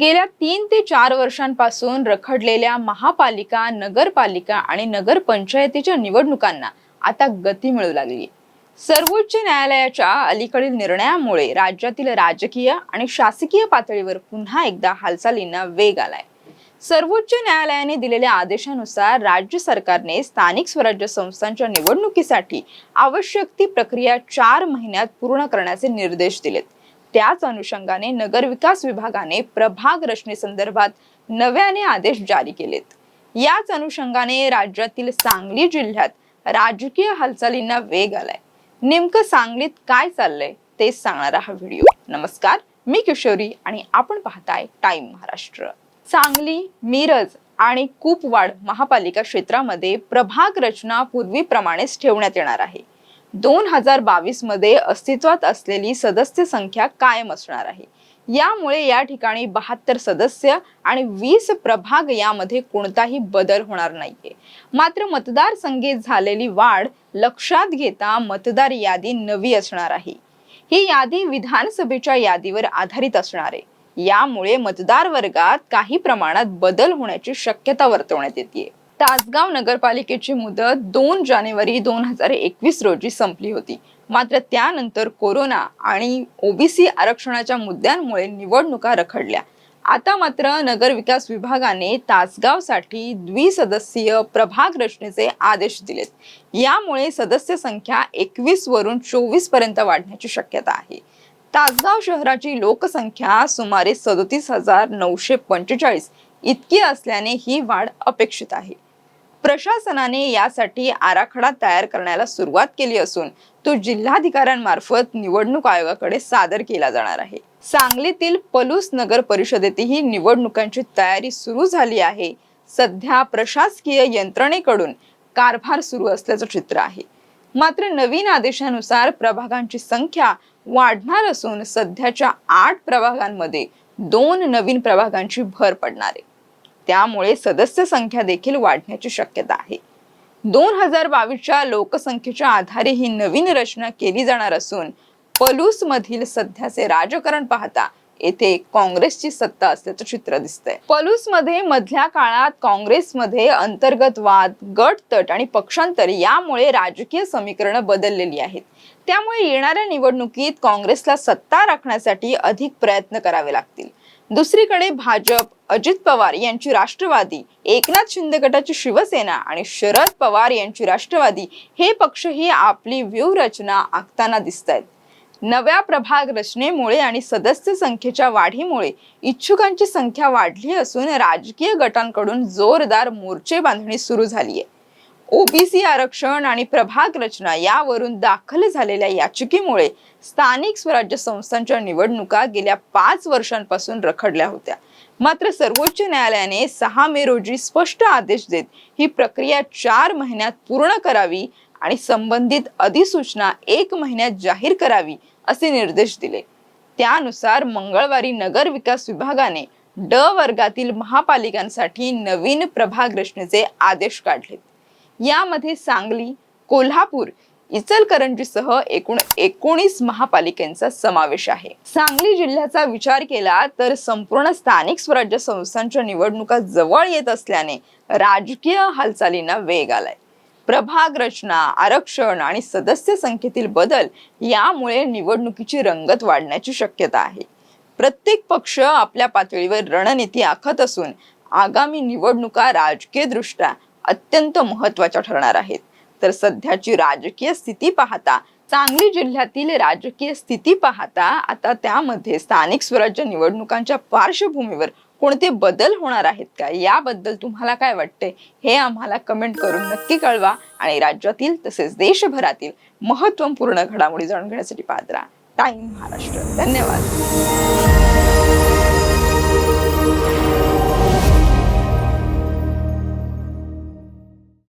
गेल्या तीन ते चार वर्षांपासून रखडलेल्या महापालिका नगरपालिका आणि नगरपंचायतीच्या निवडणुकांना आता गती मिळू लागली. सर्वोच्च न्यायालयाच्या अलीकडील निर्णयामुळे राज्यातील राजकीय आणि शासकीय पातळीवर पुन्हा एकदा हालचालींना वेग आलाय. सर्वोच्च न्यायालयाने दिलेल्या आदेशानुसार राज्य सरकारने स्थानिक स्वराज्य संस्थांच्या निवडणुकीसाठी आवश्यक ती प्रक्रिया चार महिन्यात पूर्ण करण्याचे निर्देश दिलेत. त्याच अनुषंगाने नगरविकास विभागाने प्रभाग रचनेसंदर्भात नव्याने आदेश जारी केलेत. याच अनुषंगाने राज्यातील सांगली जिल्ह्यात राजकीय हालचालींना वेग आलाय. नेमकं सांगलीत काय चाललंय तेच सांगणारा हा व्हिडिओ. नमस्कार मी किशोरी आणि आपण पाहताय टाइम महाराष्ट्र. सांगली मिरज आणि कूपवाड महापालिका क्षेत्रामध्ये प्रभाग रचना पूर्वीप्रमाणेच ठेवण्यात येणार आहे. दोन हजार बावीसमध्ये अस्तित्वात असलेली सदस्य संख्या कायम असणार आहे. यामुळे या ठिकाणी बहात्तर सदस्य आणि वीस प्रभाग यामध्ये कोणताही बदल होणार नाहीये. मात्र मतदार संख्येत झालेली वाढ लक्षात घेता मतदार यादी नवी असणार आहे. ही यादी विधानसभेच्या यादीवर आधारित असणार आहे. यामुळे मतदार वर्गात काही प्रमाणात बदल होण्याची शक्यता वर्तवण्यात येते तासगाव नगरपालिकेची मुदत दोन जानेवारी दोन हजार एकवीस रोजी संपली होती. मात्र त्यानंतर कोरोना आणि ओबीसी आरक्षणाच्या मुद्द्यांमुळे निवडणुका रखडल्या. आता मात्र नगरविकास विभागाने तासगावसाठी द्विसदस्यीय प्रभाग रचनेचे आदेश दिलेत. यामुळे सदस्य संख्या एकवीस वरून चोवीसपर्यंत वाढण्याची शक्यता आहे. तासगाव शहराची लोकसंख्या सुमारे सदोतीस हजार नऊशे पंचेचाळीस. इतकी असल्याने ही वाढ अपेक्षित आहे. प्रशासनाने यासाठी आराखडा तयार करण्याला सुरुवात केली असून तो जिल्हाधिकाऱ्यांमार्फत निवडणूक आयोगाकडे सादर केला जाणार आहे. सांगलीतील पलूस नगर परिषदेतही निवडणुकांची तयारी सुरू झाली आहे. सध्या प्रशासकीय यंत्रणेकडून कारभार सुरू असल्याचं चित्र आहे. मात्र नवीन आदेशानुसार प्रभागांची संख्या वाढणार असून सध्याच्या आठ प्रभागांमध्ये दोन नवीन प्रभागांची भर पडणार आहे. त्यामुळे सदस्य संख्या देखील वाढण्याची शक्यता आहे. दोन हजार बावीसच्या लोकसंख्येच्या आधारे ही नवीन रचना केली जाणार असून पलूस मधील सध्याचे राजकारण पाहता येथे काँग्रेसची सत्ता असल्याचं चित्र दिसतंय. पलूसमध्ये मधल्या काळात काँग्रेसमध्ये अंतर्गत वाद गट तट आणि पक्षांतर यामुळे राजकीय समीकरणं बदललेली आहेत. त्यामुळे येणाऱ्या निवडणुकीत काँग्रेसला सत्ता राखण्यासाठी अधिक प्रयत्न करावे लागतील. दुसरीकडे भाजप अजित पवार यांची राष्ट्रवादी एकनाथ शिंदे गटाची शिवसेना आणि शरद पवार यांची राष्ट्रवादी हे पक्षही आपली व्यूहरचना आखताना दिसत आहेत नव्या प्रभाग रचनेमुळे आणि सदस्य संख्येच्या वाढीमुळे इच्छुकांची संख्या वाढली असून राजकीय गटांकडून जोरदार मोर्चे बांधणी सुरू झाली आहे ओबीसी आरक्षण आणि प्रभाग रचना यावरून दाखल झालेल्या याचिकेमुळे स्थानिक स्वराज्य संस्थांच्या निवडणुका गेल्या पाच वर्षांपासून रखडल्या होत्या. मात्र सर्वोच्च न्यायालयाने सहा मे रोजी स्पष्ट आदेश देत ही प्रक्रिया चार महिन्यात पूर्ण करावी आणि संबंधित अधिसूचना एक महिन्यात जाहीर करावी असे निर्देश दिले. त्यानुसार मंगळवारी नगर विकास विभागाने ड वर्गातील महापालिकांसाठी नवीन प्रभाग रचनेचे आदेश काढले. यामध्ये सांगली कोल्हापूर इचलकरंजीसह एकूण एकोणीस महापालिकांचा समावेश आहे. सांगली जिल्ह्याचा विचार केला तर संपूर्ण स्थानिक स्वराज्य संस्थांच्या निवडणुका जवळ येत असल्याने राजकीय हालचालींना वेग आलाय. प्रभाग रचना आरक्षण आणि सदस्य संख्येतील बदल यामुळे निवडणुकीची रंगत वाढण्याची शक्यता आहे. प्रत्येक पक्ष आपल्या पातळीवर रणनीती आखत असून आगामी निवडणुका राजकीय दृष्ट्या अत्यंत महत्त्वाच्या ठरणार आहेत. तर सध्याची राजकीय स्थिती पाहता सांगली जिल्ह्यातील राजकीय स्थिती पाहता आता त्यामध्ये स्थानिक स्वराज्य निवडणुकांच्या पार्श्वभूमीवर कोणते बदल होणार आहेत का? याबद्दल तुम्हाला काय वाटते हे आम्हाला कमेंट करून नक्की कळवा आणि राज्यातील तसेच देशभरातील महत्त्वपूर्ण घडामोडी जाणून घेण्यासाठी पाहत राहा. टाइम महाराष्ट्र. धन्यवाद.